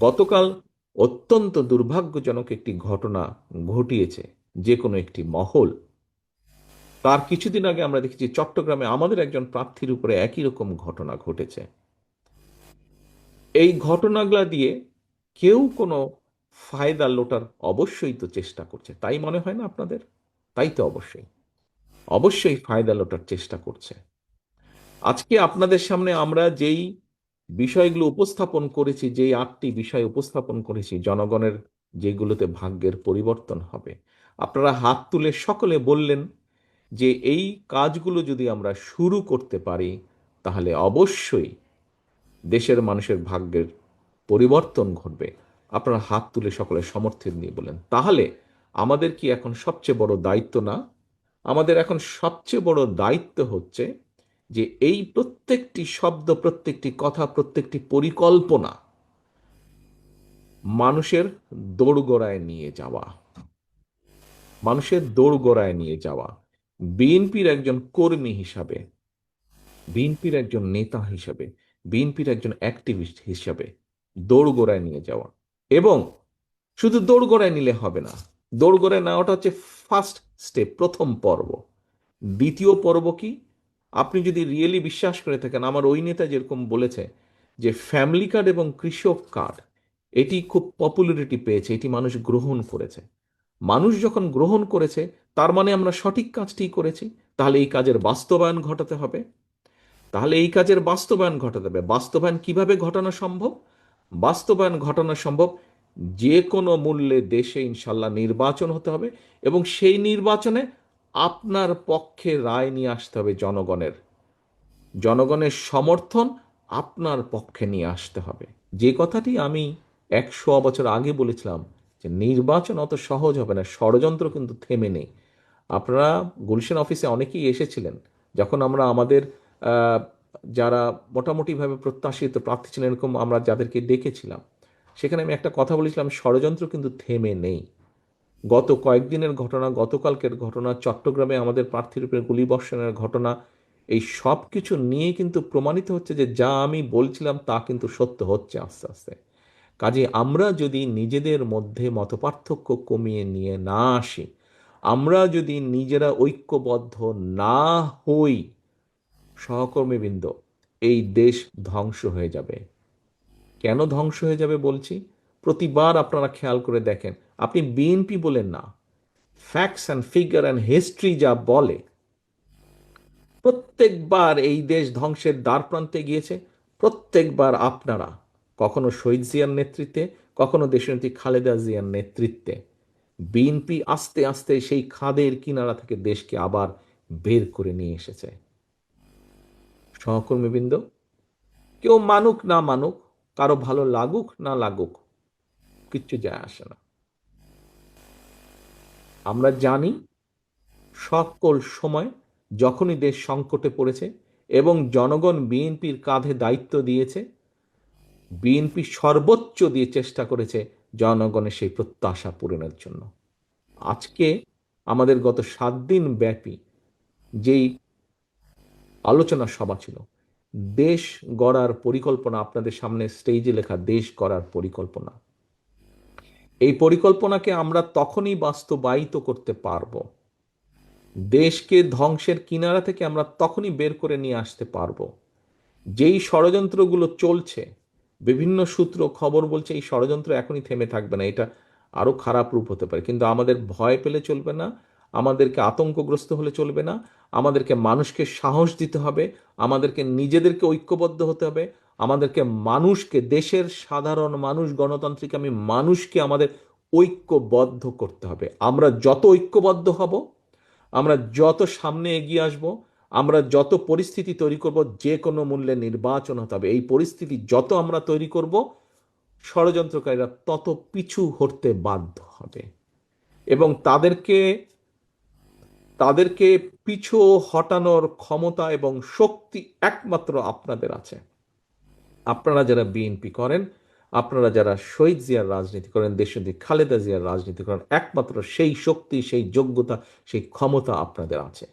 গতকাল অত্যন্ত দুর্ভাগ্যজনক একটি ঘটনা ঘটিয়েছে, যে কোনো একটি মহল। তার কিছুদিন আগে আমরা দেখেছি চট্টগ্রামে আমাদের একজন প্রার্থীর উপরে একই রকম ঘটনা ঘটেছে। এই ঘটনাগুলা দিয়ে কেউ কোনো ফায়দা লোটার অবশ্যই তো চেষ্টা করছে। তাই মনে হয় না আপনাদের? তাই তো অবশ্যই। অবশ্যই ফায়দা লোটার চেষ্টা করছে। আজকে আপনাদের সামনে আমরা যেই বিষয়গুলো উপস্থাপন করেছি, যেই আটটি বিষয় উপস্থাপন করেছি, জনগণের যেগুলোতে ভাগ্যের পরিবর্তন হবে। আপনারা হাত তুলে সকলে বললেন যে এই কাজগুলো যদি আমরা শুরু করতে পারি, তাহলে অবশ্যই দেশের মানুষের ভাগ্যের পরিবর্তন ঘটবে। আপনারা হাত তুলে সকলে সমর্থন নিয়ে বলেন তাহলে আমাদের কি এখন সবচেয়ে বড় দায়িত্ব না? আমাদের এখন সবচেয়ে বড় দায়িত্ব হচ্ছে যে এই প্রত্যেকটি শব্দ, প্রত্যেকটি কথা, প্রত্যেকটি পরিকল্পনা মানুষের দোড়গোড়ায় নিয়ে যাওয়া। মানুষের দোড়গোড়ায় নিয়ে যাওয়া। বিএনপির একজন কর্মী হিসাবে, বিএনপির একজন নেতা হিসাবে, বিএনপির একজন অ্যাক্টিভিস্ট হিসাবে দৌড়গোড়ায় নিয়ে যাওয়া। এবং শুধু দৌড়গোড়ায় নিলে হবে না দৌড়গোড়ায় নেওয়াটা হচ্ছে ফার্স্ট স্টেপ প্রথম পর্ব। দ্বিতীয় পর্ব কি? আপনি যদি রিয়েলি বিশ্বাস করে থাকেন, আমার ওই নেতা যেরকম বলেছে যে ফ্যামিলি কার্ড এবং কৃষক কার্ড এটি খুব পপুলারিটি পেয়েছে, এটি মানুষ গ্রহণ করেছে। মানুষ যখন গ্রহণ করেছে, তার মানে আমরা সঠিক কাজটি করেছি, তাহলে এই কাজের বাস্তবায়ন ঘটাতে হবে। তাহলে এই কাজের বাস্তবায়ন ঘটাতে হবে। বাস্তবায়ন কীভাবে ঘটানো সম্ভব? বাস্তবায়ন ঘটানো সম্ভব যে কোনো মূল্যে দেশে ইনশাল্লাহ নির্বাচন হতে হবে এবং সেই নির্বাচনে আপনার পক্ষে রায় নিয়ে আসতে হবে জনগণের। জনগণের সমর্থন আপনার পক্ষে নিয়ে আসতে হবে। যে কথাটি আমি একশো বছর আগে বলেছিলাম যে নির্বাচন অত সহজ হবে না, ষড়যন্ত্র কিন্তু থেমে নেই। আপনারা গুলশান অফিসে অনেকেই এসেছিলেন, যখন আমরা আমাদের যারা মোটামুটিভাবে প্রত্যাশিত প্রার্থী ছিলেন এরকম আমরা যাদেরকে ডেকেছিলাম, সেখানে আমি একটা কথা বলেছিলাম, ষড়যন্ত্র কিন্তু থেমে নেই। গত কয়েকদিনের ঘটনা, গতকালকের ঘটনা, চট্টগ্রামে আমাদের প্রার্থীর উপরে গুলিবর্ষণের ঘটনা, এই সব কিছু নিয়ে কিন্তু প্রমাণিত হচ্ছে যে যা আমি বলছিলাম তা কিন্তু সত্য হচ্ছে আস্তে আস্তে। কাজে আমরা যদি নিজেদের মধ্যে মতপার্থক্য কমিয়ে নিয়ে না আসি, আমরা যদি নিজেরা ঐক্যবদ্ধ না হই, সহকর্মীবৃন্দ, এই দেশ ধ্বংস হয়ে যাবে। কেন ধ্বংস হয়ে যাবে বলছি? প্রতিবার আপনারা খেয়াল করে দেখেন আপনি বিএনপি বলেন না। Facts and figure and history যা বলে, প্রত্যেকবার এই দেশ ধ্বংসের দ্বার প্রান্তে গিয়েছে, প্রত্যেকবার আপনারা, কখনো শহীদ জিয়ার নেতৃত্বে, কখনো দেশনেত্রী খালেদা জিয়ার নেতৃত্বে বিএনপি আস্তে আস্তে সেই খাদের কিনারা থেকে দেশকে আবার বের করে নিয়ে এসেছে। সহকর্মীবৃন্দ কেউ মানুক না মানুক, কারও ভালো লাগুক না লাগুক, কিচ্ছু যায় আসে না। আমরা জানি সকল সময় যখনই দেশ সংকটে পড়েছে এবং জনগণ বিএনপির কাঁধে দায়িত্ব দিয়েছে, বিএনপি সর্বোচ্চ দিয়ে চেষ্টা করেছে জনগণের সেই প্রত্যাশা পূরণের জন্য। আজকে আমাদের গত সাত দিন ব্যাপী যেই আলোচনা সভা ছিল, দেশ গড়ার পরিকল্পনা আপনাদের সামনে স্টেজে লেখা, দেশ গড়ার পরিকল্পনা। এই পরিকল্পনাকে আমরা তখনই বাস্তবায়িত করতে পারব। দেশকে ধ্বংসের কিনারা থেকে আমরা তখনই বের করে নিয়ে আসতে পারব। যেই ষড়যন্ত্রগুলো চলছে, বিভিন্ন সূত্র খবর বলছে এই ষড়যন্ত্র এখনই থেমে থাকবে না, এটা আরও খারাপ রূপ হতে পারে। কিন্তু আমাদের ভয় পেলে চলবে না, আমাদেরকে আতঙ্কগ্রস্ত হলে চলবে না, আমাদেরকে মানুষকে সাহস দিতে হবে, আমাদেরকে নিজেদেরকে ঐক্যবদ্ধ হতে হবে আমাদেরকে মানুষকে, দেশের সাধারণ মানুষ, গণতান্ত্রিক আমি মানুষকে আমাদের ঐক্যবদ্ধ করতে হবে। আমরা যত ঐক্যবদ্ধ হব, আমরা যত সামনে এগিয়ে আসব, আমরা যত পরিস্থিতি তৈরি করব, যে কোনো মূল্যে নির্বাচন হতে হবে। এই পরিস্থিতি যত আমরা তৈরি করব, ষড়যন্ত্রকারীরা তত পিছু হতে বাধ্য হবে। এবং তাদেরকে তাদেরকে পিছু হটানোর ক্ষমতা এবং শক্তি একমাত্র আপনাদের আছে। আপনারা যারা বিএনপি করেন, আপনারা যারা শহীদ জিয়ার রাজনীতি করেন দেশনেত্রী খালেদা জিয়ার রাজনীতি করেন, একমাত্র সেই শক্তি, সেই যোগ্যতা, সেই ক্ষমতা আপনাদের আছে।